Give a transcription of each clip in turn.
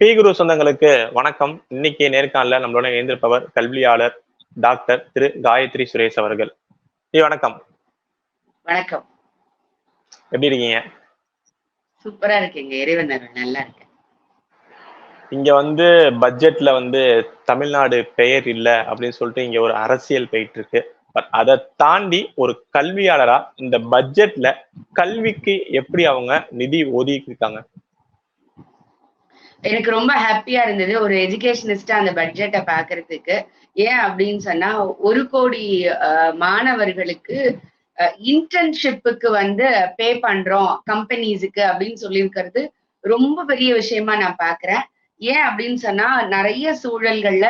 B குரு சொந்தங்களுக்கு வணக்கம். இன்னைக்கு நேர்காணல நம்மளோட இணைந்திருப்பவர் கல்வியாளர் டாக்டர் திரு காயத்ரி சுரேஷ் அவர்கள். வணக்கம். வணக்கம். எப்படி இருக்கீங்க? சூப்பரா இருக்கீங்க. இறைவன் நல்லா இருக்கேன். இங்க வந்து பட்ஜெட்ல வந்து தமிழ்நாடு பெயர் இல்ல அப்படின்னு சொல்லிட்டு இங்க ஒரு அரசியல் போயிட்டு இருக்கு பட் அதை தாண்டி ஒரு கல்வியாளரா இந்த பட்ஜெட்ல கல்விக்கு எப்படி அவங்க நிதி ஒதுக்கி இருக்காங்க எனக்கு ரொம்ப ஹாப்பியா இருந்தது. ஒரு எஜுகேஷனிஸ்டா அந்த பட்ஜெட்டை பாக்குறதுக்கு. ஏன் அப்படின்னு சொன்னா ஒரு கோடி மாணவர்களுக்கு இன்டர்ன்ஷிப்புக்கு வந்து பே பண்றோம். கம்பெனிஸுக்கு அப்படின்னு சொல்லியிருக்கிறது ரொம்ப பெரிய விஷயமா நான் பாக்குறேன். ஏன் அப்படின்னு சொன்னா நிறைய சூழல்கள்ல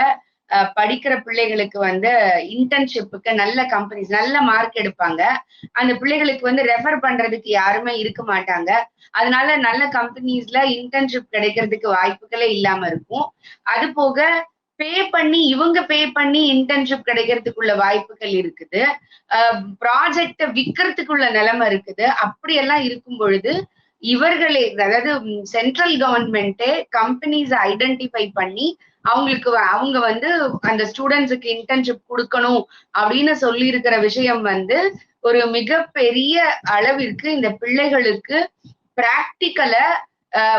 படிக்கிற பிள்ளைகளுக்கு வந்து இன்டர்ன்ஷிப்புக்கு நல்ல கம்பெனிஸ் நல்ல மார்க் எடுப்பாங்க. அந்த பிள்ளைகளுக்கு வந்து ரெஃபர் பண்றதுக்கு யாருமே இருக்க மாட்டாங்க. அதனால நல்ல கம்பெனிஸ்ல இன்டர்ன்ஷிப் கிடைக்கிறதுக்கு வாய்ப்புகளே இல்லாம இருக்கும். அது போக பே பண்ணி இவங்க பே பண்ணி இன்டர்ன்ஷிப் கிடைக்கிறதுக்குள்ள வாய்ப்புகள் இருக்குது. ப்ராஜெக்ட விற்கிறதுக்குள்ள நிலைமை இருக்குது. அப்படியெல்லாம் இருக்கும் பொழுது இவர்களே அதாவது சென்ட்ரல் கவர்மெண்ட்டே கம்பெனிஸ் ஐடென்டிஃபை பண்ணி அவங்களுக்கு அவங்க வந்து அந்த ஸ்டூடெண்ட்ஸுக்கு இன்டர்ன்ஷிப் கொடுக்கணும் அப்படின்னு சொல்லி இருக்கிற விஷயம் வந்து ஒரு மிகப்பெரிய அளவிற்கு இந்த பிள்ளைகளுக்கு பிராக்டிக்கலை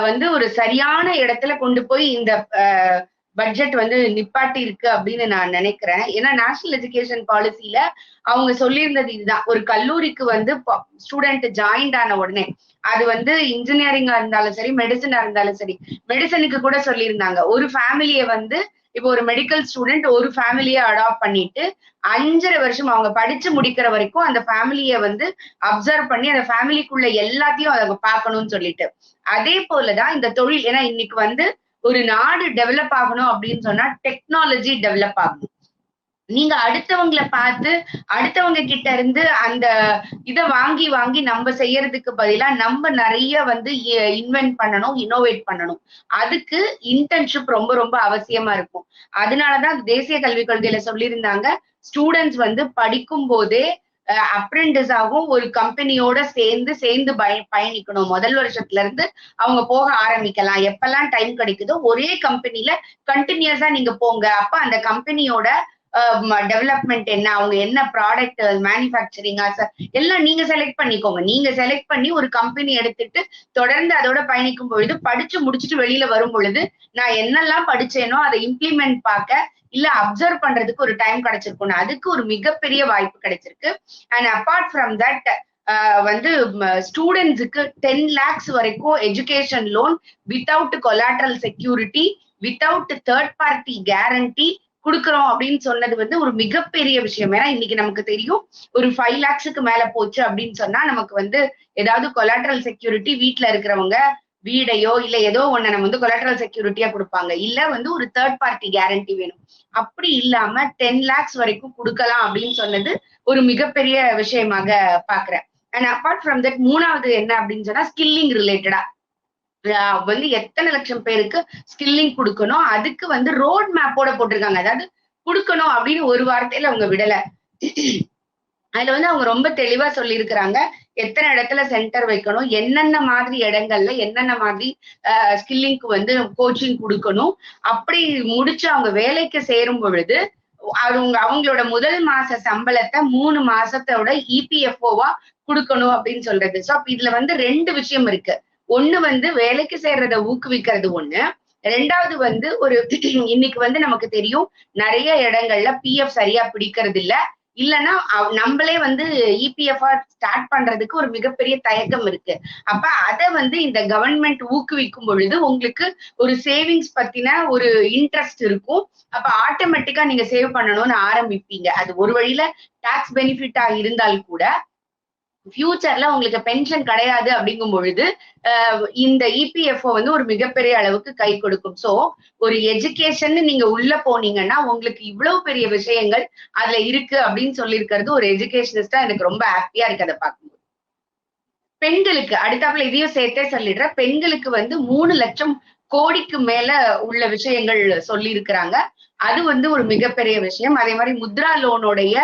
வந்து ஒரு சரியான இடத்துல கொண்டு போய் இந்த பட்ஜெட் வந்து நிப்பாட்டி இருக்கு அப்படின்னு நான் நினைக்கிறேன். ஏன்னா நேஷனல் எஜுகேஷன் பாலிசியில அவங்க சொல்லியிருந்தது இதுதான். ஒரு கல்லூரிக்கு வந்து ஸ்டூடெண்ட் ஜாயின்ட் ஆன உடனே அது வந்து இன்ஜினியரிங்கா இருந்தாலும் சரி மெடிசனா இருந்தாலும் சரி மெடிசனுக்கு கூட சொல்லியிருந்தாங்க. ஒரு ஃபேமிலியை வந்து இப்போ ஒரு மெடிக்கல் ஸ்டூடெண்ட் ஒரு ஃபேமிலியை அடாப்ட் பண்ணிட்டு அஞ்சரை வருஷம் அவங்க படிச்சு முடிக்கிற வரைக்கும் அந்த ஃபேமிலியை வந்து அப்சர்வ் பண்ணி அந்த ஃபேமிலிக்குள்ள எல்லாத்தையும் அவங்க பார்க்கணும்னு சொல்லிட்டு. அதே போலதான் இந்த தொழில் ஏன்னா இன்னைக்கு வந்து ஒரு நாடு டெவலப் ஆகணும் அப்படின்னு சொன்னா டெக்னாலஜி டெவலப் ஆகணும் நீங்க அடுத்தவங்களை பார்த்து அடுத்தவங்க கிட்ட இருந்து அந்த இதை வாங்கி வாங்கி நம்ம செய்யறதுக்கு பதிலா நம்ம நிறைய வந்து இன்வென்ட் பண்ணணும் இன்னோவேட் பண்ணணும். அதுக்கு இன்டர்ன்ஷிப் ரொம்ப ரொம்ப அவசியமா இருக்கும். அதனாலதான் தேசிய கல்விக் கொள்கையில சொல்லியிருந்தாங்க ஸ்டூடெண்ட்ஸ் வந்து படிக்கும் போதே அப்ரெண்டிஸாகவும் ஒரு கம்பெனியோட சேர்ந்து சேர்ந்து பய பயணிக்கணும். முதல் வருஷத்துல இருந்து அவங்க போக ஆரம்பிக்கலாம். எப்பெல்லாம் டைம் கிடைக்குதோ ஒரே கம்பெனில கண்டினியூஸா நீங்க போங்க. அப்ப அந்த கம்பெனியோட டெவலப்மெண்ட் என்ன அவங்க என்ன ப்ராடக்ட் மேனுஃபேக்சரிங் எல்லாம் நீங்க செலக்ட் பண்ணிக்கோங்க. நீங்க செலக்ட் பண்ணி ஒரு கம்பெனி எடுத்துட்டு தொடர்ந்து அதோட பயணிக்கும் பொழுது படிச்சு முடிச்சுட்டு வெளியில வரும் பொழுது நான் என்னெல்லாம் படிச்சேனோ அதை இம்ப்ளிமெண்ட் பார்க்க இல்ல அப்சர்வ் பண்றதுக்கு ஒரு டைம் கிடைச்சிருக்கும். அதுக்கு ஒரு மிகப்பெரிய வாய்ப்பு கிடைச்சிருக்கு. அண்ட் அப்பார்ட் ஃப்ரம் தட் வந்து ஸ்டூடெண்ட்ஸுக்கு டென் லேக்ஸ் வரைக்கும் education loan without collateral security without third party guarantee கொடுக்குறோம் அப்படின்னு சொன்னது வந்து ஒரு மிகப்பெரிய விஷயம். ஏன்னா இன்னைக்கு நமக்கு தெரியும் ஒரு ஃபைவ் லேக்ஸுக்கு மேல போச்சு அப்படின்னு சொன்னா நமக்கு வந்து ஏதாவது கொலாட்ரல் செக்யூரிட்டி வீட்டுல இருக்கிறவங்க வீடையோ இல்ல ஏதோ ஒண்ணு நம்ம வந்து கொலாட்ரல் செக்யூரிட்டியா கொடுப்பாங்க. இல்ல வந்து ஒரு தேர்ட் பார்ட்டி கேரண்டி வேணும். அப்படி இல்லாம டென் லேக்ஸ் வரைக்கும் கொடுக்கலாம் அப்படின்னு சொன்னது ஒரு மிகப்பெரிய விஷயமாக பாக்குறேன் அண்ட் அப்பார்ட் ஃப்ரம் தட் மூணாவது என்ன அப்படின்னு சொன்னா ஸ்கில்லிங் ரிலேட்டடா வந்து எத்தனை லட்சம் பேருக்கு ஸ்கில்லிங் கொடுக்கணும்? அதுக்கு வந்து ரோட் மேப்போட போட்டிருக்காங்க. அதாவது கொடுக்கணும் அப்படின்னு ஒரு வார்த்தையில அவங்க விடல. அதுல வந்து அவங்க ரொம்ப தெளிவா சொல்லியிருக்கிறாங்க. எத்தனை இடத்துல சென்டர் வைக்கணும்? என்னென்ன மாதிரி இடங்கள்ல என்னென்ன மாதிரி ஸ்கில்லிங்க்கு வந்து கோச்சிங் கொடுக்கணும்? அப்படி முடிச்சு அவங்க வேலைக்கு சேரும் பொழுது அவங்க அவங்களோட முதல் மாச சம்பளத்தை மூணு மாசத்தோட இபிஎஃப்ஓவா கொடுக்கணும் அப்படின்னு சொல்றது. சோ இதுல வந்து ரெண்டு விஷயம் இருக்கு. ஒண்ணு வந்து வேலைக்கு சேர்றத ஊக்குவிக்கிறது ஒண்ணு. ரெண்டாவது வந்து ஒரு இன்னைக்கு வந்து நமக்கு தெரியும் நிறைய இடங்கள்ல பிஎஃப் சரியா பிடிக்கிறது இல்ல. இல்லைன்னா நம்மளே வந்து இபிஎஃப்ஆ ஸ்டார்ட் பண்றதுக்கு ஒரு மிகப்பெரிய தயக்கம் இருக்கு. அப்ப அதை வந்து இந்த கவர்மெண்ட் ஊக்குவிக்கும் பொழுது உங்களுக்கு ஒரு சேவிங்ஸ் பத்தின ஒரு இன்ட்ரெஸ்ட் இருக்கும். அப்ப ஆட்டோமேட்டிக்கா நீங்க சேவ் பண்ணணும்னு ஆரம்பிப்பீங்க. அது ஒரு வழியில டாக்ஸ் பெனிஃபிட்டா இருந்தால் கூட ஃபியூச்சர்ல உங்களுக்கு பென்ஷன் கிடையாது அப்படிங்கும் பொழுது இந்த இபிஎஃப்ஓ வந்து ஒரு மிகப்பெரிய அளவுக்கு கை கொடுக்கும். சோ ஒரு எஜுகேஷன் நீங்க உள்ள போனீங்கன்னா உங்களுக்கு இவ்வளவு பெரிய விஷயங்கள் அதுல இருக்கு அப்படின்னு சொல்லியிருக்கிறது ஒரு எஜுகேஷனிஸ்டா எனக்கு ரொம்ப ஹாப்பியா இருக்கு அதை பார்க்கும்போது. பெண்களுக்கு அடுத்தாப்புல இதையும் சேர்த்தே சொல்லிடுறேன். பெண்களுக்கு வந்து மூணு லட்சம் கோடிக்கு மேல உள்ள விஷயங்கள் சொல்லி இருக்கிறாங்க அது வந்து ஒரு மிகப்பெரிய விஷயம். அதே மாதிரி முத்ரா லோனுடைய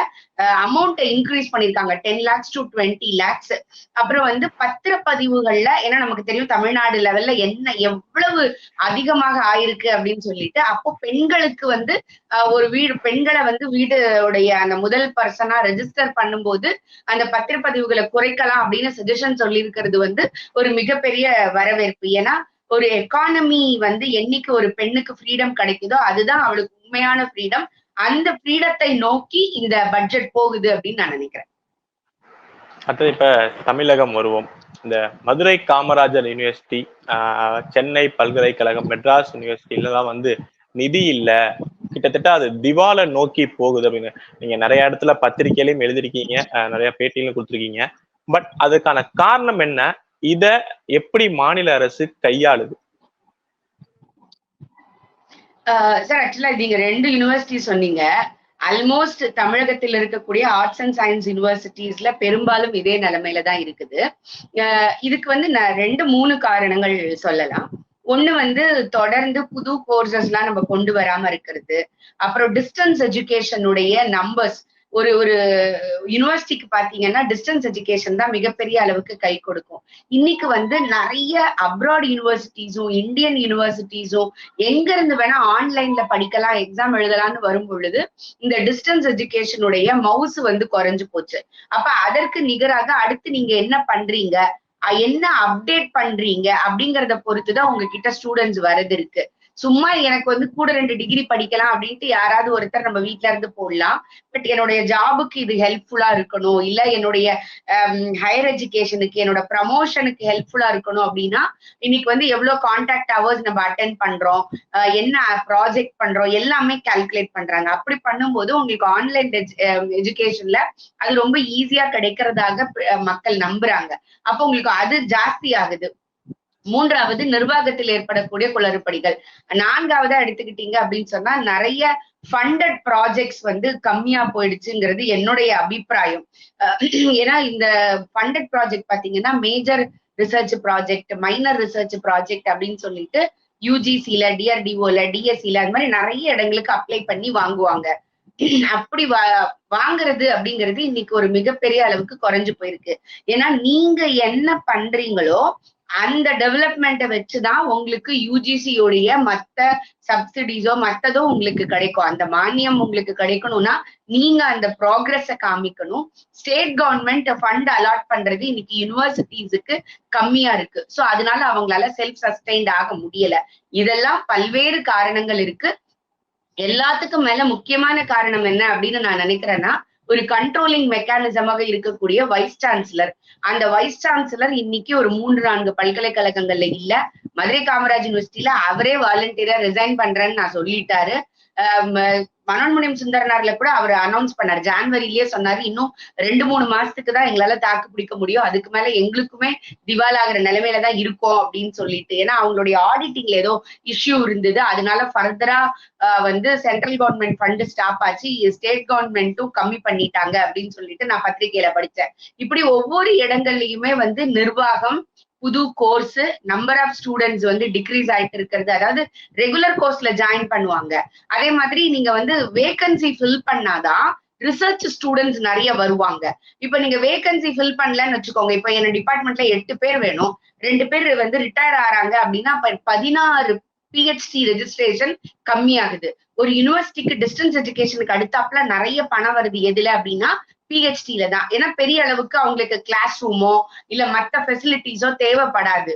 அமௌண்ட்டை இன்க்ரீஸ் பண்ணிருக்காங்க ten lakhs to twenty lakhs அப்புறம் வந்து பத்திரப்பதிவுகள்ல ஏன்னா நமக்கு தெரியும் தமிழ்நாடு லெவல்ல என்ன எவ்வளவு அதிகமாக ஆயிருக்கு அப்படின்னு சொல்லிட்டு அப்போ பெண்களுக்கு வந்து ஒரு வீடு பெண்களை வந்து வீடுடைய அந்த முதல் பர்சனா ரெஜிஸ்டர் பண்ணும்போது அந்த பத்திரப்பதிவுகளை குறைக்கலாம் அப்படின்னு சஜஷன் சொல்லியிருக்கிறது வந்து ஒரு மிகப்பெரிய வரவேற்பு. ஏன்னா ஒரு எக்கானமி வந்து என்னைக்கு ஒரு பெண்ணுக்கு ஃப்ரீடம் கிடைக்குதோ அதுதான் அவளுக்கு உண்மையான ஃப்ரீடம் அந்த ஃப்ரீடத்தை நோக்கி இந்த பட்ஜெட் போகுது அப்படின்னு நான் நினைக்கிறேன். அடுத்தது இப்ப தமிழகம் வருவோம். இந்த மதுரை காமராஜர் யூனிவர்சிட்டி ஆஹ், சென்னை பல்கலைக்கழகம் மெட்ராஸ் யூனிவர்சிட்டிலாம் வந்து நிதி இல்ல. கிட்டத்தட்ட அது திவாலை நோக்கி போகுது அப்படின்னு. நீங்க நிறைய இடத்துல பத்திரிகையிலையும் எழுதிருக்கீங்க. நிறைய பேட்டியிலும் கொடுத்துருக்கீங்க. பட் அதுக்கான காரணம் என்ன? இத எப்படி மாநில அரசு கையாளுது? சார் ஆக்சுவலா நீங்க ரெண்டு யூனிவர்சிட்டி சொன்னீங்க. ஆல்மோஸ்ட் தமிழகத்தில் இருக்கக்கூடிய ஆர்ட்ஸ் அண்ட் சயின்ஸ் யூனிவர்சிட்டிஸ்ல பெரும்பாலும் இதே நிலைமையில தான் இருக்குது. இதுக்கு வந்து நான் ரெண்டு மூணு காரணங்கள் சொல்லலாம். ஒண்ணு வந்து தொடர்ந்து புது கோர்சஸ் எல்லாம் நம்ம கொண்டு வராம இருக்கிறது. அப்புறம் டிஸ்டன்ஸ் எஜுகேஷனுடைய நம்பர்ஸ் ஒரு ஒரு யூனிவர்சிட்டிக்கு பாத்தீங்கன்னா டிஸ்டன்ஸ் எஜுகேஷன் தான் மிகப்பெரிய அளவுக்கு கை கொடுக்கும். இன்னைக்கு வந்து நிறைய அப்ராட் யூனிவர்சிட்டிஸும் இந்தியன் யூனிவர்சிட்டிஸும் எங்க இருந்து வேணா ஆன்லைன்ல படிக்கலாம் எக்ஸாம் எழுதலாம்னு வரும் பொழுது இந்த டிஸ்டன்ஸ் எஜுகேஷனுடைய மவுஸ் வந்து குறைஞ்சு போச்சு. அப்ப அதற்கு நிகராக அடுத்து நீங்க என்ன பண்றீங்க? என்ன அப்டேட் பண்றீங்க? அப்படிங்கறத பொறுத்துதான் உங்ககிட்ட ஸ்டூடெண்ட்ஸ் வரது இருக்கு. சும்மா எனக்கு வந்து கூட ரெண்டு டிகிரி படிக்கலாம் அப்படின்ட்டு யாராவது ஒருத்தர் நம்ம வீட்ல இருந்து போடலாம். பட் என்னுடைய ஜாபுக்கு இது ஹெல்ப்ஃபுல்லா இருக்கணும். இல்ல என்னுடைய um, ஹையர் எஜுகேஷனுக்கு என்னோட ப்ரமோஷனுக்கு ஹெல்ப்ஃபுல்லா இருக்கணும் அப்படின்னா இன்னைக்கு வந்து எவ்வளவு கான்டாக்ட் ஹவர்ஸ் நம்ம அட்டென்ட் பண்றோம் அஹ் என்ன ப்ராஜெக்ட் பண்றோம் எல்லாமே கால்குலேட் பண்றாங்க. அப்படி பண்ணும்போது உங்களுக்கு ஆன்லைன் எஜுகேஷன்ல um, அது ரொம்ப ஈஸியா கிடைக்கிறதாக மக்கள் நம்புறாங்க. அப்போ உங்களுக்கு அது ஜாஸ்தி ஆகுது. மூன்றாவது நிர்வாகத்தில் ஏற்படக்கூடிய குளறுபடிகள். நான்காவதா எடுத்துக்கிட்டீங்க அப்படின்னு சொன்னா நிறைய ஃபண்டட் ப்ராஜெக்ட்ஸ் வந்து கம்மியா போயிடுச்சுங்கிறது என்னுடைய அபிப்பிராயம். ஏன்னா இந்த ஃபண்டட் ப்ராஜெக்ட் பாத்தீங்கன்னா major research project minor research project அப்படின்னு சொல்லிட்டு யூஜிசில டிஆர்டிஓல டிஎஸ்சில அந்த மாதிரி நிறைய இடங்களுக்கு அப்ளை பண்ணி வாங்குவாங்க. அப்படி வா வாங்குறது அப்படிங்கிறது இன்னைக்கு ஒரு மிகப்பெரிய அளவுக்கு குறைஞ்சு போயிருக்கு. ஏன்னா நீங்க என்ன பண்றீங்களோ அந்த டெவலப்மெண்ட்டை வச்சுதான் உங்களுக்கு யூஜிசியோடைய மத்த சப்சிடிஸோ மத்ததோ உங்களுக்கு கிடைக்கும். அந்த மானியம் உங்களுக்கு கிடைக்கணும்னா நீங்க அந்த ப்ராக்ரஸ காமிக்கணும். ஸ்டேட் கவர்மெண்ட் ஃபண்ட் அலாட் பண்றது இன்னைக்கு யூனிவர்சிட்டிஸுக்கு கம்மியா இருக்கு. ஸோ அதனால அவங்களால செல்ஃப் சஸ்டைன்ட் ஆக முடியல. இதெல்லாம் பல்வேறு காரணங்கள் இருக்கு. எல்லாத்துக்கும் மேல முக்கியமான காரணம் என்ன அப்படின்னு நான் நினைக்கிறேன்னா ஒரு கண்ட்ரோலிங் மெக்கானிசமாக இருக்கக்கூடிய வைஸ் சான்சலர் அந்த வைஸ் சான்சலர் இன்னைக்கு ஒரு மூன்று நான்கு பல்கலைக்கழகங்கள்ல இல்ல. மதுரை காமராஜ் யூனிவர்சிட்டியில அவரே வாலண்டியரா ரிசைன் பண்றேன்னு நான் சொல்லிட்டாரு. மனோன்மணியம் சுந்தரனார்ல கூட அவர் அனௌன்ஸ் பண்ணாரு. ஜான்வரியிலேயே சொன்னாரு இன்னும் ரெண்டு மூணு மாசத்துக்கு தான் எங்களால தாக்கு பிடிக்க முடியும். அதுக்கு மேல எங்களுக்குமே திவால் ஆகிற நிலைமையில தான் இருக்கும் அப்படின்னு சொல்லிட்டு. ஏன்னா அவங்களுடைய ஆடிட்டிங்ல ஏதோ இஷ்யூ இருந்தது. அதனால ஃபர்தரா வந்து சென்ட்ரல் கவர்மெண்ட் ஃபண்ட் ஸ்டாப் ஆச்சு. ஸ்டேட் கவர்மெண்ட்டும் கம்மி பண்ணிட்டாங்க அப்படின்னு சொல்லிட்டு நான் பத்திரிகையில படிச்சேன். இப்படி ஒவ்வொரு இடங்கள்லயுமே வந்து நிர்வாகம் புது கோர்ஸ் நம்பர் ஆஃப் ஸ்டூடெண்ட்ஸ் வந்து டிக்ரீஸ் ஆயிட்டு இருக்கிறது. அதாவது ரெகுலர் கோர்ஸ்ல ஜாயின் பண்ணுவாங்க. அதே மாதிரி நீங்க வந்து வேகன்சி ஃபில் பண்ணாதான் ரிசர்ச் ஸ்டூடெண்ட்ஸ் நிறைய வருவாங்க. இப்ப நீங்க வேகன்சி ஃபில் பண்ணலன்னு வச்சுக்கோங்க. இப்ப என்ன டிபார்ட்மெண்ட்ல எட்டு பேர் வேணும். ரெண்டு பேர் வந்து ரிட்டையர் ஆறாங்க அப்படின்னா பதினாறு பிஹெச்டி ரெஜிஸ்ட்ரேஷன் கம்மியாகுது. ஒரு யூனிவர்சிட்டிக்கு டிஸ்டன்ஸ் எஜுகேஷனுக்கு அடுத்தாப்புல நிறைய பணம் வருது. எதுல அப்படின்னா பிஹெச்டில தான். ஏன்னா பெரிய அளவுக்கு அவங்களுக்கு கிளாஸ் ரூமோ இல்ல மத்த ஃபெசிலிட்டிஸோ தேவைப்படாது.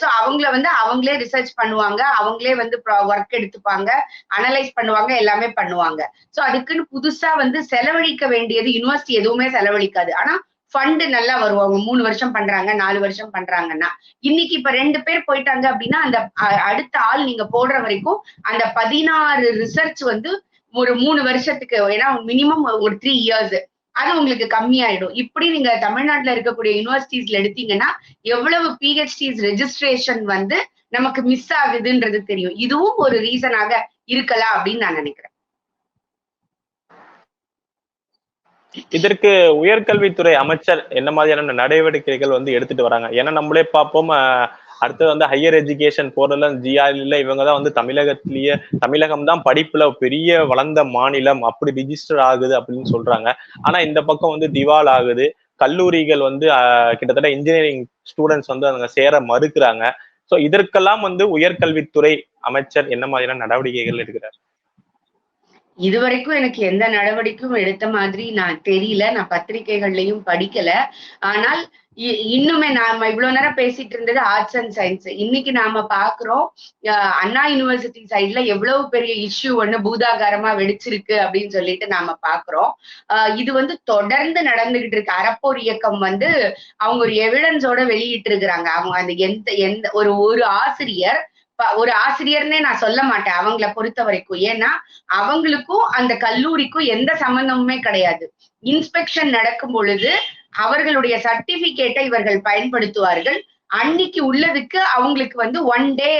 ஸோ அவங்கள வந்து அவங்களே ரிசர்ச் பண்ணுவாங்க. அவங்களே வந்து ஒர்க் எடுத்துப்பாங்க. அனலைஸ் பண்ணுவாங்க. எல்லாமே பண்ணுவாங்க. ஸோ அதுக்குன்னு புதுசா வந்து செலவழிக்க வேண்டியது யூனிவர்சிட்டி எதுவுமே செலவழிக்காது. ஆனா ஃபண்டு நல்லா வருவாங்க மூணு வருஷம் பண்றாங்க நாலு வருஷம் பண்றாங்கன்னா. இன்னைக்கு இப்ப ரெண்டு பேர் போயிட்டாங்க அப்படின்னா அந்த அடுத்த ஆள் நீங்க போடுற வரைக்கும் அந்த பதினாறு ரிசர்ச் வந்து ஒரு மூணு வருஷத்துக்கு ஏன்னா மினிமம் ஒரு த்ரீ இயர்ஸ் அது உங்களுக்கு கம்மியாயிடும். இப்படி நீங்க தமிழ்நாட்டுல இருக்கக்கூடிய யூனிவர்சிட்டிஸ்ல எடுத்தீங்கன்னா எவ்வளவு பிஹெச்டிஸ் ரெஜிஸ்ட்ரேஷன் வந்து நமக்கு மிஸ் ஆகுதுன்றது தெரியும். இதுவும் ஒரு ரீசனாக இருக்கலாம் அப்படின்னு நான் நினைக்கிறேன். இதற்கு உயர்கல்வித்துறை அமைச்சர் என்ன மாதிரியான நடவடிக்கைகள் வந்து எடுத்துட்டு வராங்க? ஏன்னா நம்மளே பார்ப்போம் அடுத்தது வந்து ஹையர் எஜுகேஷன் போறதுல ஜிஆர்ல இவங்க தான் வந்து தமிழகத்திலேயே தமிழகம் தான் படிப்புல பெரிய வளர்ந்த மாநிலம் அப்படி ரிஜிஸ்டர் ஆகுது அப்படின்னு சொல்றாங்க. ஆனா இந்த பக்கம் வந்து திவால் ஆகுது. கல்லூரிகள் வந்து கிட்டத்தட்ட இன்ஜினியரிங் ஸ்டூடெண்ட்ஸ் வந்து அங்க சேர மறுக்கிறாங்க. சோ இதற்கெல்லாம் வந்து உயர்கல்வித்துறை அமைச்சர் என்ன மாதிரியான நடவடிக்கைகள் எடுக்கிறார்? இதுவரைக்கும் எனக்கு எந்த நடவடிக்கையும் எடுத்த மாதிரி நான் தெரியல. நான் பத்திரிகைகள்லயும் படிக்கல. ஆனால் இன்னுமே நாம இவ்வளவு நேரம் பேசிட்டு இருந்தது ஆர்ட்ஸ் அண்ட் சயின்ஸ் இன்னைக்கு நாம பாக்குறோம் அஹ் அண்ணா யூனிவர்சிட்டி சைட்ல எவ்வளவு பெரிய இஷ்யூ ஒண்ணு பூதாகாரமா வெடிச்சிருக்கு அப்படின்னு சொல்லிட்டு நாம பாக்குறோம். அஹ் இது வந்து தொடர்ந்து நடந்துகிட்டு இருக்கு. அறப்போர் இயக்கம் வந்து அவங்க ஒரு எவிடன்ஸோட வெளியிட்டு இருக்கிறாங்க அவங்க அந்த எந்த எந்த ஒரு ஒரு ஆசிரியர் ஒரு ஆசிரியர்னே நான் சொல்ல மாட்டேன் அவங்கள பொறுத்த வரைக்கும் ஏன்னா அவங்களுக்கும் அந்த கல்லூரிக்கும் எந்த சம்பந்தமுமே கிடையாது. இன்ஸ்பெக்ஷன் நடக்கும் பொழுது அவர்களுடைய சர்டிபிகேட்டை இவர்கள் பயன்படுத்துவார்கள். அன்னைக்கு உள்ளதுக்கு அவங்களுக்கு வந்து ஒன் டே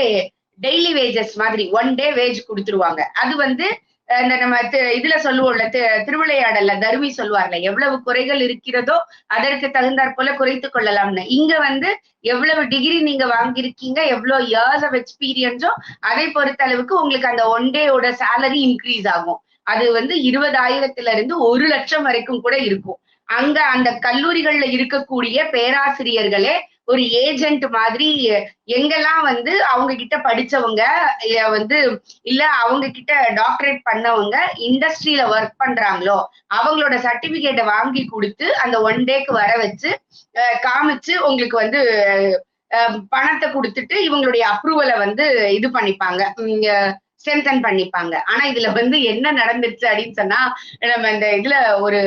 டெய்லி வேஜஸ் மாதிரி ஒன் டே வேஜ் கொடுத்துருவாங்க. அது வந்து இந்த நம்ம இதுல சொல்லுவோம்ல தி- திருவிளையாடல்ல தருமி சொல்லுவார்ல எவ்வளவு குறைகள் இருக்கிறதோ அதற்கு தகுந்தாற் போல குறைத்து கொள்ளலாம்னு. இங்க வந்து எவ்வளவு டிகிரி நீங்க வாங்கியிருக்கீங்க எவ்வளவு இயர்ஸ் ஆஃப் எக்ஸ்பீரியன்ஸோ அதை பொறுத்த அளவுக்கு உங்களுக்கு அந்த ஒன் டேயோட சேலரி இன்க்ரீஸ் ஆகும். அது வந்து இருபதாயிரத்துல இருந்து ஒரு லட்சம் வரைக்கும் கூட இருக்கும். அங்க அந்த கல்லூரிகள்ல இருக்கக்கூடிய பேராசிரியர்களே ஒரு ஏஜென்ட் மாதிரி எங்கெல்லாம் வந்து அவங்க கிட்ட படிச்சவங்க வந்து இல்ல அவங்க கிட்ட டாக்டரேட் பண்ணவங்க இண்டஸ்ட்ரியில ஒர்க் பண்றாங்களோ அவங்களோட சர்டிபிகேட்டை வாங்கி கொடுத்து அந்த ஒன் டேக்கு வர வச்சு காமிச்சு உங்களுக்கு வந்து பணத்தை கொடுத்துட்டு இவங்களுடைய அப்ரூவலை வந்து இது பண்ணிப்பாங்க. ஸ்ட்ரென்தன் பண்ணிப்பாங்க. ஆனா இதுல வந்து என்ன நடந்துருச்சு அப்படின்னு சொன்னா நம்ம இந்த இதுல ஒரு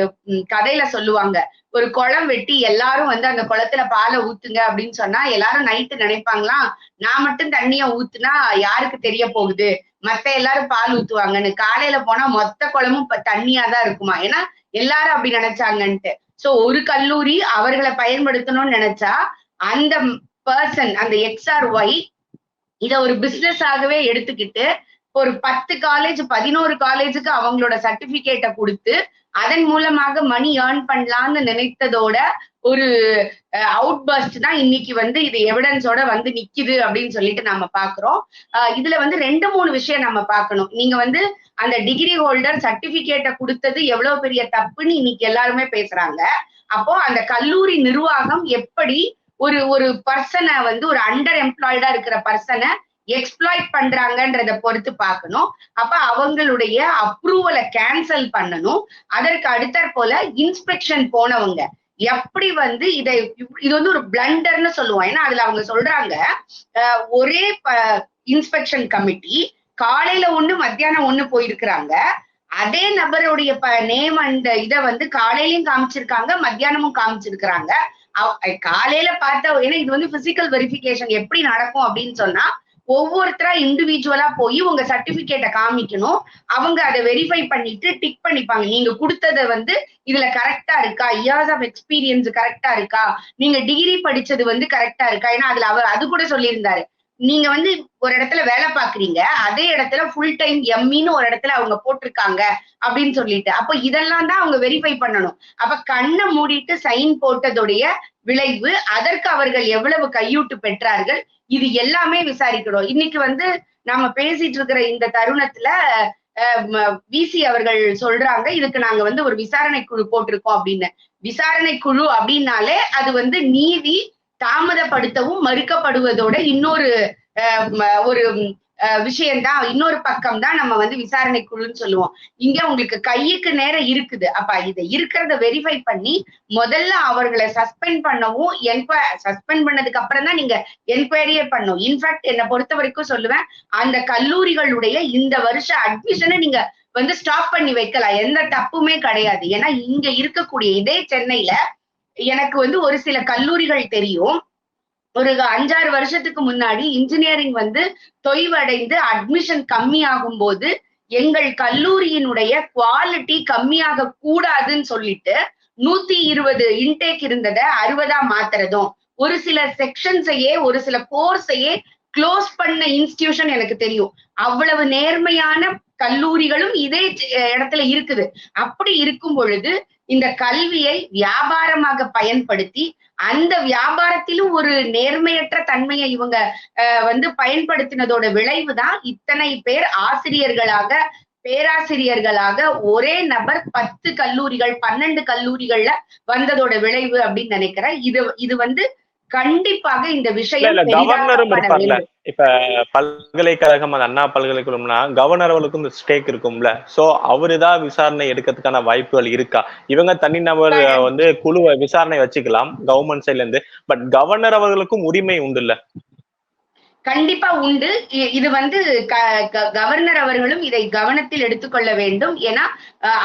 கதையில சொல்லுவாங்க. ஒரு குளம் வெட்டி எல்லாரும் வந்து அந்த குளத்துல பாலை ஊத்துங்க அப்படின்னு சொன்னா எல்லாரும் நைட்டு நினைப்பாங்களாம். நான் மட்டும் தண்ணிய ஊத்துனா யாருக்கு தெரிய போகுது? மத்த எல்லாரும் பால் ஊத்துவாங்கன்னு. காலையில போனா மொத்த குளமும் இப்ப தண்ணியா தான் இருக்குமா? ஏன்னா எல்லாரும் அப்படி நினைச்சாங்கன்ட்டு. சோ ஒரு கல்லூரி அவர்களை பயன்படுத்தணும்னு நினைச்சா அந்த பர்சன் அந்த எக்ஸ்ஆர் ஒய் இத ஒரு பிசினஸ் ஆகவே எடுத்துக்கிட்டு ஒரு பத்து காலேஜ் பதினோரு காலேஜுக்கு அவங்களோட சர்டிபிகேட்டை கொடுத்து அதன் மூலமாக மணி ஏர்ன் பண்ணலாம்னு நினைத்ததோட ஒரு அவுட் பஸ்ட் தான் இன்னைக்கு வந்து இது எவிடன்ஸோட வந்து நிக்குது அப்படின்னு சொல்லிட்டு நம்ம பாக்குறோம். இதுல வந்து ரெண்டு மூணு விஷயம் நம்ம பார்க்கணும். நீங்க வந்து அந்த டிகிரி ஹோல்டர் சர்டிபிகேட்டை கொடுத்தது எவ்வளவு பெரிய தப்புன்னு இன்னைக்கு எல்லாருமே பேசுறாங்க. அப்போ அந்த கல்லூரி நிர்வாகம் எப்படி ஒரு ஒரு பர்சனை வந்து ஒரு அண்டர் எம்ப்ளாய்டா இருக்கிற பர்சனை எக்ஸ்பிளாய்ட் பண்றாங்கன்றத பொறுத்து பார்க்கணும். அப்ப அவங்களுடைய அப்ரூவலை கேன்சல் பண்ணணும். அதற்கு அடுத்தாற் போல இன்ஸ்பெக்ஷன் போனவங்க எப்படி வந்து இதை இது வந்து ஒரு பிளண்டர்னு சொல்லுவோம். ஏன்னா அதுல அவங்க சொல்றாங்க அஹ், ஒரே இன்ஸ்பெக்ஷன் கமிட்டி காலையில ஒண்ணு மத்தியானம் ஒண்ணு போயிருக்கிறாங்க. அதே நபருடைய நேம் அண்ட் இத வந்து காலையிலயும் காமிச்சிருக்காங்க மத்தியானமும் காமிச்சிருக்கிறாங்க. காலையில பார்த்த ஏன்னா இது வந்து பிசிக்கல் வெரிஃபிகேஷன் எப்படி நடக்கும் அப்படின்னு சொன்னா ஒவ்வொருத்தரா இண்டிவிஜுவலா போய் உங்க சர்டிபிகேட்டை காமிக்கணும். அவங்க அதை வெரிஃபை பண்ணிட்டு டிக் பண்ணிப்பாங்க. நீங்க கொடுத்ததை வந்து இதுல கரெக்டா இருக்கா? இயர்ஸ் ஆஃப் எக்ஸ்பீரியன்ஸ் கரெக்டா இருக்கா? நீங்க டிகிரி படிச்சது வந்து கரெக்டா இருக்கா? ஏன்னா அதுல அவர் அது கூட சொல்லியிருந்தாரு. நீங்க வந்து ஒரு இடத்துல வேலை பாக்குறீங்க அதே இடத்துல ஃபுல் டைம் எம்மின்னு ஒரு இடத்துல அவங்க போட்டிருக்காங்க அப்படின்னு சொல்லிட்டு. அப்ப இதெல்லாம் தான் அவங்க வெரிஃபை பண்ணணும். அப்ப கண்ணை மூடிட்டு சைன் போட்டதுடைய விளைவு அதற்கு அவர்கள் எவ்வளவு கையூட்டு பெற்றார்கள் இது எல்லாமே விசாரிக்கணும். இன்னைக்கு வந்து நாம பேசிட்டு இருக்கிற இந்த தருணத்துல விசி அவர்கள் சொல்றாங்க இதுக்கு நாங்க வந்து ஒரு விசாரணை குழு போட்டிருக்கோம் அப்படின்னு. விசாரணை குழு அப்படின்னாலே அது வந்து நீதி தாமதப்படுத்தவும் மறுக்கப்படுவதோட இன்னொரு அஹ், ஒரு விஷயம்தான் இன்னொரு பக்கம் தான் நம்ம வந்து விசாரணை குழுன்னு சொல்லுவோம். இங்க உங்களுக்கு கையுக்கு நேரம் இருக்குது. அப்ப இதை இருக்கிறத வெரிஃபை பண்ணி முதல்ல அவர்களை சஸ்பெண்ட் பண்ணவும் என்கொ சஸ்பெண்ட் பண்ணதுக்கு அப்புறம் தான் நீங்க என்கொயரியே பண்ணும் இன்ஃபேக்ட் என்னை பொறுத்த வரைக்கும் சொல்லுவேன் அந்த கல்லூரிகளுடைய இந்த வருஷ அட்மிஷனை நீங்க வந்து ஸ்டாப் பண்ணி வைக்கலாம். எந்த தப்புமே கிடையாது. ஏன்னா இங்க இருக்கக்கூடிய இதே சென்னையில எனக்கு வந்து ஒரு சில கல்லூரிகள் தெரியும். ஒரு அஞ்சாறு வருஷத்துக்கு முன்னாடி இன்ஜினியரிங் வந்து தொய்வடைந்து அட்மிஷன் கம்மியாகும் போது எங்கள் கல்லூரியினுடைய குவாலிட்டி கம்மியாக கூடாதுன்னு சொல்லிட்டு நூத்தி இருபது இன்டேக் இருந்ததை அறுபதா மாத்துறதும் ஒரு சில செக்ஷன்ஸையே ஒரு சில கோர்ஸையே க்ளோஸ் பண்ண இன்ஸ்டிடியூஷன் எனக்கு தெரியும். அவ்வளவு நேர்மையான கல்லூரிகளும் இதே இடத்துல இருக்குது. அப்படி இருக்கும் பொழுது இந்த கல்வியை வியாபாரமாக பயன்படுத்தி அந்த வியாபாரத்திலும் ஒரு நேர்மையற்ற தன்மையை இவங்க வந்து பயன்படுத்தினதோட விளைவுதான் இத்தனை பேர் ஆசிரியர்களாக பேராசிரியர்களாக ஒரே நபர் பத்து கல்லூரிகள் பன்னெண்டு கல்லூரிகள்ல வந்ததோட விளைவு அப்படின்னு நினைக்கிறேன். இது இது வந்து கண்டிப்பாக இந்த விஷயம் கவர்னரும். இப்ப பல்கலைக்கழகம் அது அண்ணா பல்கலைக்கழகம்னா கவர்னர் அவர்களுக்கும் ஸ்டேக் இருக்கும்ல. சோ அவர் ஏதாவது விசாரணை எடுக்கிறதுக்கான வாய்ப்புகள் இருக்கா? இவங்க தனிநபர். வந்து குழுவை விசாரணை வச்சுக்கலாம் கவர்மெண்ட் சைட்ல இருந்து. பட் கவர்னர் அவர்களுக்கும் உரிமை உண்டு இல்ல கண்டிப்பா உண்டு. இது வந்து க- க- கவர்னர் அவர்களும் இதை கவனத்தில் எடுத்துக்கொள்ள வேண்டும். ஏன்னா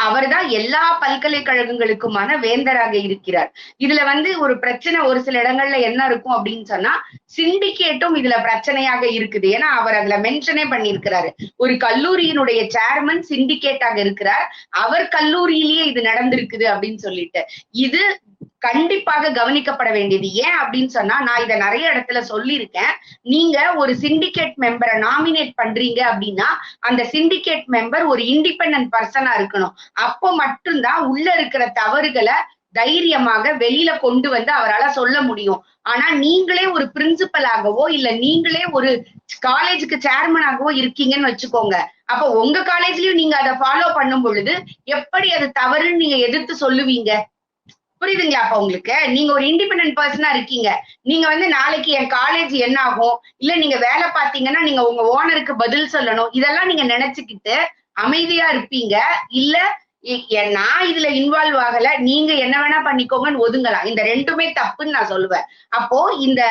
அவர்தான் எல்லா பல்கலைக்கழகங்களுக்குமான வேந்தராக இருக்கிறார். இதுல வந்து ஒரு பிரச்சனை ஒரு சில இடங்கள்ல என்ன இருக்கும் அப்படின்னு சொன்னா சிண்டிகேட்டும் இதுல பிரச்சனையாக இருக்குது. ஏன்னா அவர் அதுல மென்ஷனே பண்ணியிருக்கிறாரு. ஒரு கல்லூரியினுடைய சேர்மன் சிண்டிகேட்டாக இருக்கிறார். அவர் கல்லூரியிலேயே இது நடந்திருக்குது அப்படின்னு சொல்லிட்டு. இது கண்டிப்பாக கவனிக்கப்பட வேண்டியது. ஏன் அப்படின்னு சொன்னா நான் இதை நிறைய இடத்துல சொல்லியிருக்கேன். நீங்க ஒரு சிண்டிகேட் மெம்பரை நாமினேட் பண்றீங்க அப்படின்னா அந்த சிண்டிகேட் மெம்பர் ஒரு இண்டிபெண்டன்ட் பர்சனா இருக்கணும். அப்போ மட்டும்தான் உள்ள இருக்கிற தவறுகளை தைரியமாக வெளியில கொண்டு வந்து அவரால் சொல்ல முடியும். ஆனா நீங்களே ஒரு பிரின்சிபலாகவோ இல்ல நீங்களே ஒரு காலேஜுக்கு சேர்மனாகவோ இருக்கீங்கன்னு வச்சுக்கோங்க. அப்ப உங்க காலேஜ்லயும் நீங்க அதை ஃபாலோ பண்ணும் பொழுது எப்படி அது தவறுன்னு நீங்க எதிர்த்து சொல்லுவீங்க? புரியுதுங்களா அப்ப உங்களுக்கு? நீங்க ஒரு இண்டிபெண்டன்ட் பர்சனா இருக்கீங்க. நீங்க வந்து நாளைக்கு என் காலேஜ் என்ன ஆகும் இல்ல நீங்க வேலை பார்த்தீங்கன்னா நீங்க உங்க ஓனருக்கு பதில் சொல்லணும். இதெல்லாம் நீங்க நினைச்சுக்கிட்டு அமைதியா இருப்பீங்க. இல்ல நான் இதுல இன்வால்வ் ஆகல. நீங்க என்ன வேணா பண்ணிக்கோங்கன்னு ஒதுங்கலாம். இந்த ரெண்டுமே தப்புன்னு நான் சொல்லுவேன். அப்போ இந்த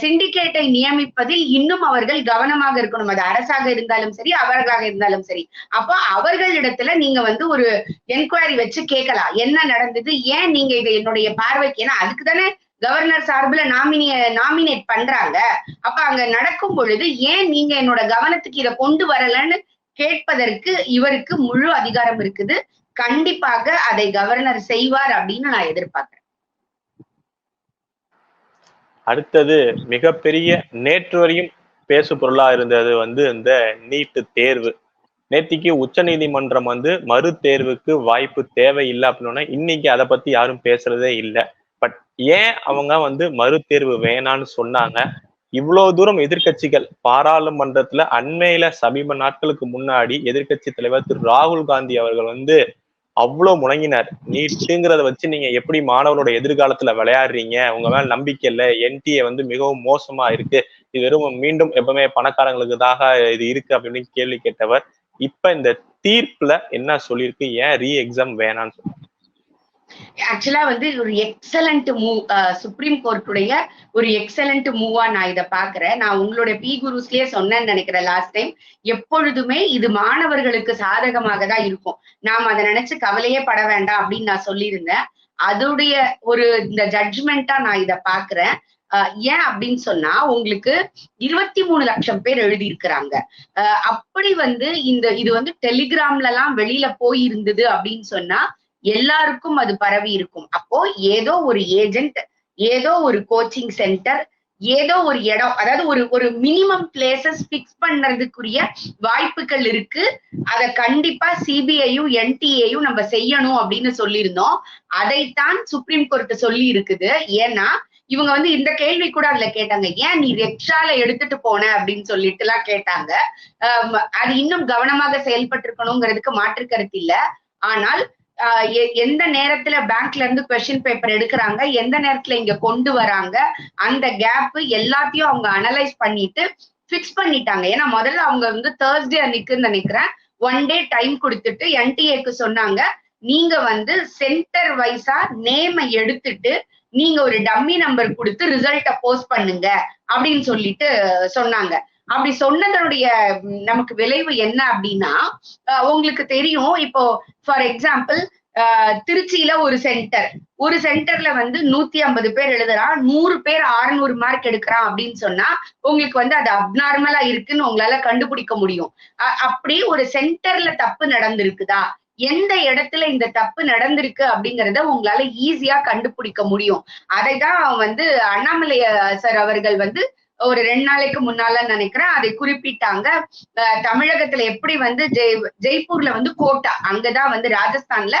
சிண்டிகேட்டை நியமிப்பதில் இன்னும் அவர்கள் கவனமாக இருக்கணும். அது அரசாக இருந்தாலும் சரி அவர்களாக இருந்தாலும் சரி. அப்போ அவர்களிடத்துல நீங்க வந்து ஒரு என்கொயரி வச்சு கேட்கலாம். என்ன நடந்தது? ஏன் நீங்க இதை என்னுடைய பார்வைக்கு ஏன்னா அதுக்கு தானே கவர்னர் சார்புல நாமினி நாமினேட் பண்றாங்க. அப்ப அங்க நடக்கும் பொழுது ஏன் நீங்க என்னோட கவனத்துக்கு இதை கொண்டு வரலன்னு கேட்பதற்கு இவருக்கு முழு அதிகாரம் இருக்குது. கண்டிப்பாக அதை கவர்னர் செய்வார் அப்படின்னு நான் எதிர்பார்க்கிறேன். அடுத்தது மிகப்பெரிய நேற்று வரையும் பேசு பொருளா இருந்தது வந்து இந்த நீட்டு தேர்வு. நேத்திக்கு உச்ச நீதிமன்றம் வந்து மறு தேர்வுக்கு வாய்ப்பு தேவையில்லை அப்படின்னா இன்னைக்கு அதை பத்தி யாரும் பேசுறதே இல்லை. பட் ஏன் அவங்க வந்து மறு தேர்வு வேணான்னு சொன்னாங்க? இவ்வளவு தூரம் எதிர்க்கட்சிகள் பாராளுமன்றத்துல அண்மையில சமீப நாட்களுக்கு முன்னாடி எதிர்கட்சி தலைவர் திரு ராகுல் காந்தி அவர்கள் வந்து அவ்வளவு முழங்கினார் நீட்டுங்கிறத வச்சு நீங்க எப்படி மாணவரோட எதிர்காலத்துல விளையாடுறீங்க? உங்க மேல நம்பிக்கை இல்ல. என்டிஏ வந்து மிகவும் மோசமா இருக்கு. இது வெறும் மீண்டும் எப்பவுமே பணக்காரங்களுக்குதாக இது இருக்கு அப்படின்னு கேள்வி கேட்டவர். இப்ப இந்த தீர்ப்புல என்ன சொல்லியிருக்கு? ஏன் ரீ எக்ஸாம் வேணாம்னு சொல்லி ஆக்சுவலா வந்து ஒரு எக்ஸலண்ட் மூவ் சுப்ரீம் கோர்ட்டுடைய ஒரு எக்ஸலண்ட் மூவா நான் இதை பாக்குறேன் நான் உங்களுடைய பி குருஸ்லயே சொன்னேன்னு நினைக்கிறேன் லாஸ்ட் டைம் எப்பொழுதுமே இது மாணவர்களுக்கு சாதகமாக தான் இருக்கும். நாம் அதை நினைச்சு கவலையே பட வேண்டாம் அப்படின்னு நான் சொல்லியிருந்தேன். அதோடைய ஒரு இந்த ஜட்ஜ்மெண்டா நான் இதை பாக்குறேன் ஏன் அப்படின்னு சொன்னா உங்களுக்கு இருபத்தி மூணு லட்சம் பேர் எழுதியிருக்கிறாங்க. அஹ் அப்படி வந்து இந்த இது வந்து டெலிகிராம்ல எல்லாம் வெளியில போயிருந்தது அப்படின்னு சொன்னா எல்லாருக்கும் அது பரவி இருக்கும். அப்போ ஏதோ ஒரு ஏஜென்ட் ஏதோ ஒரு கோச்சிங் சென்டர் ஏதோ ஒரு இடம் அதாவது ஒரு ஒரு மினிமம் பிளேசஸ் பிக்ஸ் பண்றதுக்குரிய வாய்ப்புகள் இருக்கு. அத கண்டிப்பா சிபிஐயும் என்டிஏயும் நம்ம செய்யணும் அப்படின்னு சொல்லியிருந்தோம். அதைத்தான் சுப்ரீம் கோர்ட் சொல்லி இருக்குது. ஏன்னா இவங்க வந்து இந்த கேள்வி கூட அதுல கேட்டாங்க. ஏன் நீ ரெக்ஷால எடுத்துட்டு போன? அப்படின்னு சொல்லிட்டு எல்லாம் கேட்டாங்க அது இன்னும் கவனமாக செயல்பட்டு இருக்கணுங்கிறதுக்கு மாற்று கருத்து இல்ல. ஆனால் எந்த நேரத்துல பேங்க்ல இருந்து கொஸ்டின் பேப்பர் எடுக்கிறாங்க எந்த நேரத்துல இங்க கொண்டு வராங்க அந்த கேப் எல்லாத்தையும் அவங்க அனலைஸ் பண்ணிட்டு ஃபிக்ஸ் பண்ணிட்டாங்க. ஏன்னா முதல்ல அவங்க வந்து தேர்ஸ்டே அன்னைக்குன்னு நினைக்கிறேன் ஒன் டே டைம் கொடுத்துட்டு என்டிஏக்கு சொன்னாங்க நீங்க வந்து சென்டர் வைஸா நேமை எடுத்துட்டு நீங்க ஒரு டம்மி நம்பர் கொடுத்து ரிசல்ட்டை போஸ்ட் பண்ணுங்க அப்படின்னு சொல்லிட்டு சொன்னாங்க. அப்படி சொன்னதனுடைய நமக்கு விளைவு என்ன அப்படின்னா உங்களுக்கு தெரியும் இப்போ ஃபார் எக்ஸாம்பிள் திருச்சியில ஒரு சென்டர் ஒரு சென்டர்ல வந்து நூத்தி ஐம்பது பேர் எழுதுறான் நூறு பேர் 600 மார்க் எடுக்கிறான் அப்படின்னு சொன்னா உங்களுக்கு வந்து அது அப்நார்மலா இருக்குன்னு உங்களால கண்டுபிடிக்க முடியும். அப்படி ஒரு சென்டர்ல தப்பு நடந்திருக்குதா? எந்த இடத்துல இந்த தப்பு நடந்திருக்கு அப்படிங்கறத உங்களால ஈஸியா கண்டுபிடிக்க முடியும். அதை தான் வந்து அண்ணாமலை சார் அவர்கள் வந்து ஒரு ரெண்டு நாளைக்கு முன்னால நினைக்கிறேன். அதை குறிப்பிட்டாங்க. அஹ் தமிழகத்துல எப்படி வந்து ஜெய் ஜெய்ப்பூர்ல வந்து கோட்டா அங்கதான் வந்து ராஜஸ்தான்ல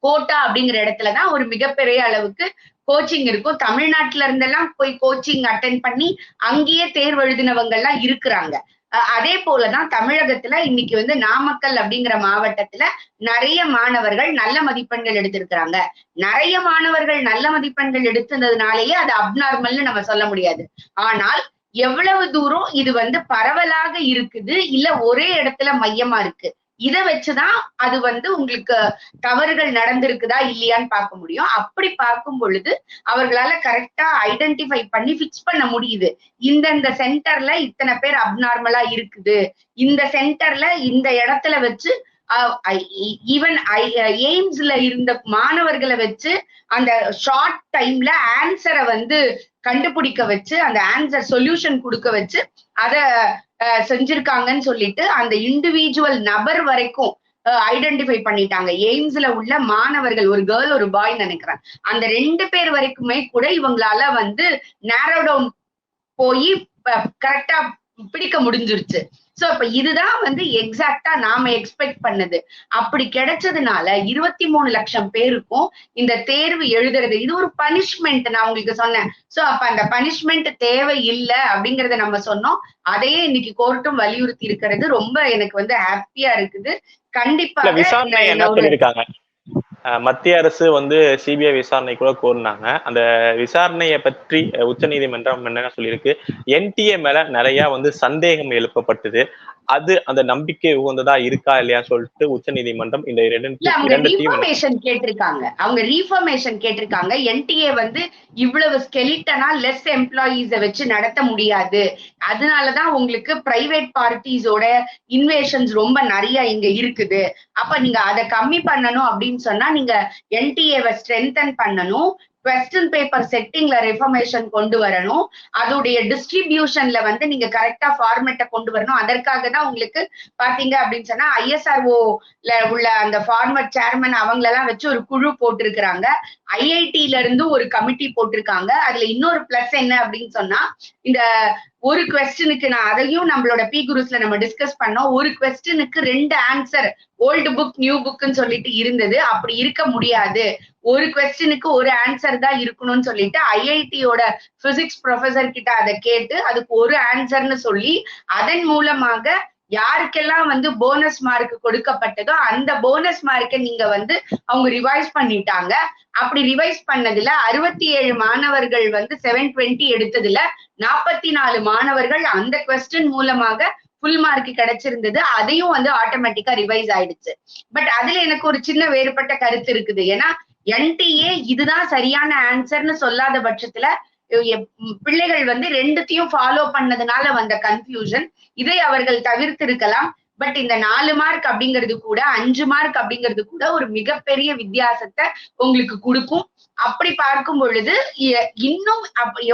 கோட்டா அப்படிங்கிற இடத்துலதான் ஒரு மிகப்பெரிய அளவுக்கு கோச்சிங் இருக்கும். தமிழ்நாட்டுல இருந்தெல்லாம் போய் கோச்சிங் அட்டென்ட் பண்ணி அங்கேயே தேர்வு எழுதினவங்க எல்லாம் இருக்கிறாங்க. அதே போலதான் தமிழகத்துல இன்னைக்கு வந்து நாமக்கல் அப்படிங்கிற மாவட்டத்துல நிறைய மாணவர்கள் நல்ல மதிப்பெண்கள் எடுத்திருக்கிறாங்க. நிறைய மாணவர்கள் நல்ல மதிப்பெண்கள் எடுத்ததுனாலேயே அது அப்நார்மல்னு நம்ம சொல்ல முடியாது. ஆனால் எவ்வளவு தூரம் இது வந்து பரவலாக இருக்குது இல்ல ஒரே இடத்துல மையமா இருக்கு? இத வச்சுதான் அது வந்து உங்களுக்கு தவறுகள் நடந்திருக்குதா இல்லையான்னு பார்க்க முடியும். அப்படி பார்க்கும் பொழுது அவர்களால கரெக்டா ஐடென்டிஃபை பண்ணி ஃபிக்ஸ் பண்ண முடியுது. இந்தந்த சென்டர்ல இத்தனை பேர் அப்நார்மலா இருக்குது. இந்த சென்டர்ல இந்த இடத்துல வச்சு ஈவன் எய்ம்ஸ்ல இருந்த மாணவர்களை வச்சு அந்த ஷார்ட் டைம்ல ஆன்சரை வந்து கண்டுபிடிக்க வச்சு அந்த ஆன்சர் சொல்யூஷன் கொடுக்க வச்சு அத செஞ்சிருக்காங்கன்னு சொல்லிட்டு அந்த இண்டிவிஜுவல் நபர் வரைக்கும் ஐடென்டிஃபை பண்ணிட்டாங்க. எய்ம்ஸ்ல உள்ள மாணவர்கள் ஒரு கேர்ள் ஒரு பாய் நினைக்கிறேன். அந்த ரெண்டு பேர் வரைக்குமே கூட இவங்களால வந்து நேரோ டவுன் போய் கரெக்டா பிடிக்க முடிஞ்சிருச்சு. சோ அப்ப இதுதான் வந்து எக்ஸாக்டா நாம எக்ஸ்பெக்ட் பண்ணது. அப்படி கிடைச்சதுனால இருபத்தி மூணு லட்சம் பேருக்கும் இந்த தேர்வு எழுதுறது இது ஒரு பனிஷ்மெண்ட் நான் உங்களுக்கு சொன்னேன். சோ அப்ப அந்த பனிஷ்மெண்ட் தேவை இல்லை அப்படிங்கறத நம்ம சொன்னோம். அதையே இன்னைக்கு கோர்ட்டும் வலியுறுத்தி இருக்கிறது. ரொம்ப எனக்கு வந்து ஹாப்பியா இருக்குது. கண்டிப்பா விசாரணை என்ன மத்திய அரசு வந்து சிபிஐ விசாரணை கூட கோரினாங்க. அந்த விசாரணையை பற்றி உச்ச நீதிமன்றம் என்ன சொல்லியிருக்கு? என்டிஏ மேல நிறைய வந்து சந்தேகம் எழுப்பப்பட்டது. அது அந்த நம்பிக்கை உகந்ததா இருக்கா இல்லையா சொல்லிட்டு உச்ச நீதிமன்றம் இந்த ரீஃபர்மேஷன் கேட்டிருக்காங்க. அவங்க ரீஃபர்மேஷன் கேட்டிருக்காங்க. என்டிஏ வந்து இவ்வளவு ஸ்கெலிட்டனா லெஸ் எம்ப்ளாயீஸ வச்சு நடத்த முடியாது. அதனாலதான் உங்களுக்கு பிரைவேட் பார்ட்டிஸோட இன்வேஷன்ஸ் ரொம்ப நிறைய இங்க இருக்குது. அப்ப நீங்க அதை கம்மி பண்ணணும் அப்படின்னு சொன்னா நீங்க என்டிஏவை ஸ்ட்ரென்தன் பண்ணணும். கொஸ்டின் பேப்பர் செட்டிங்ல ரெஃபர்மேஷன் கொண்டு வரணும். அதோடைய டிஸ்ட்ரிபியூஷன்ல வந்து நீங்க கரெக்டா ஃபார்மேட்டை கொண்டு வரணும். அதற்காக தான் உங்களுக்கு பாத்தீங்க அப்படின்னு சொன்னா ஐஎஸ்ஆர்ஓல உள்ள அந்த ஃபார்மட் சேர்மன் அவங்களெல்லாம் வச்சு ஒரு குழு போட்டிருக்கிறாங்க. ஐஐடில இருந்து ஒரு கமிட்டி போட்டிருக்காங்க. அதுல இன்னொரு பிளஸ் என்ன அப்படின்னு சொன்னா இந்த ஒரு கொஸ்டினுக்கு நான் அதையும் நம்மளோட பி குரூஸ்ல நம்ம டிஸ்கஸ் பண்ணோம். ஒரு கொஸ்டினுக்கு ரெண்டு ஆன்சர் ஓல்டு புக் நியூ புக்னு சொல்லிட்டு இருந்தது. அப்படி இருக்க முடியாது. ஒரு கொஸ்டினுக்கு ஒரு ஆன்சர் தான் இருக்கணும்னு சொல்லிட்டு ஐஐடியோட பிசிக்ஸ் ப்ரொஃபசர் கிட்ட அதை கேட்டு அதுக்கு ஒரு ஆன்சர்னு சொல்லி அதன் மூலமாக யாருக்கெல்லாம் வந்து போனஸ் மார்க் கொடுக்கப்பட்டதோ அந்த போனஸ் மார்க்கை நீங்க வந்து அவங்க ரிவைஸ் பண்ணிட்டாங்க. அப்படி ரிவைஸ் பண்ணதுல அறுபத்தி ஏழு மாணவர்கள் வந்து செவன் டுவெண்ட்டி எடுத்ததுல நாற்பத்தி நாலு மாணவர்கள் அந்த கொஸ்டின் மூலமாக ஃபுல் மார்க் கிடைச்சிருந்தது. அதையும் வந்து ஆட்டோமேட்டிக்கா ரிவைஸ் ஆயிடுச்சு. பட் அதுல எனக்கு ஒரு சின்ன வேறுபட்ட கருத்து இருக்குது. ஏன்னா என்டிஏ இதுதான் சரியான ஆன்சர்னு சொல்லாத பட்சத்துல பிள்ளைகள் வந்து ரெண்டுத்தையும் ஃபாலோ பண்ணதுனால வந்த கன்ஃபியூஷன் இதை அவர்கள் தவிர்த்திருக்கலாம். பட் இந்த நாலு மார்க் அப்படிங்கிறது கூட அஞ்சு மார்க் அப்படிங்கிறது கூட ஒரு மிகப்பெரிய வித்தியாசத்தை உங்களுக்கு கொடுக்கும். அப்படி பார்க்கும் பொழுது இன்னும்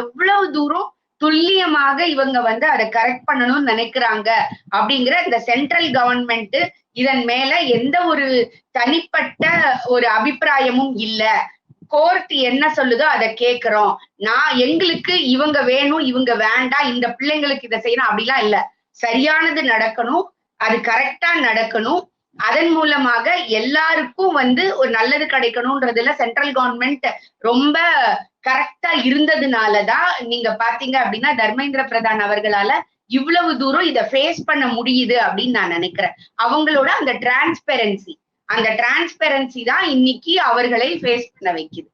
எவ்வளவு தூரம் துல்லியமாக இவங்க வந்து அதை கரெக்ட் பண்ணணும்னு நினைக்கிறாங்க அப்படிங்கிற இந்த சென்ட்ரல் கவர்மெண்ட் இதன் மேல எந்த ஒரு தனிப்பட்ட ஒரு அபிப்பிராயமும் இல்ல. கோர்ட் என்ன சொல்லுதோ அதை கேக்குறோம். நான் எங்களுக்கு இவங்க வேணும் இவங்க வேண்டாம் இந்த பிள்ளைங்களுக்கு இதை செய்யணும் அப்படிலாம் இல்ல. சரியானது நடக்கணும் அது கரெக்டா நடக்கணும். அதன் மூலமாக எல்லாருக்கும் வந்து ஒரு நல்லது கிடைக்கணும்ன்றதுல சென்ட்ரல் கவர்மெண்ட் ரொம்ப கரெக்டா இருந்ததுனாலதான் நீங்க பாத்தீங்க அப்படின்னா தர்மேந்திர பிரதான் அவர்களால இவ்வளவு தூரம் இதை ஃபேஸ் பண்ண முடியுது அப்படின்னு நான் நினைக்கிறேன். அவங்களோட அந்த டிரான்ஸ்பெரன்சி அந்த டிரான்ஸ்பெரன்சி தான் இன்னைக்கு அவர்களை ஃபேஸ் பண்ண வைக்குது.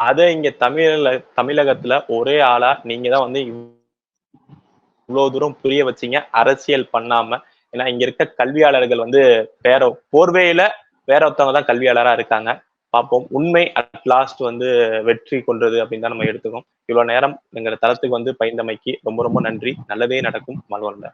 அத இங்க தமிழ தமிழகத்துல ஒரே ஆளா நீங்க தான் வந்து இவ்வளவு தூரம் புரிய வச்சீங்க அரசியல் பண்ணாம. ஏன்னா இங்க இருக்க கல்வியாளர்கள் வந்து வேற போர்வையில வேற ஒருத்தவங்க தான் கல்வியாளரா இருக்காங்க. பார்ப்போம். உண்மை அட் லாஸ்ட் வந்து வெற்றி கொள்றது அப்படின்னு தான் நம்ம எடுத்துக்கோம் இவ்வளவு நேரம் எங்க தளத்துக்கு வந்து பயந்தமைக்கு ரொம்ப ரொம்ப நன்றி. நல்லதே நடக்கும். மல்வல்ல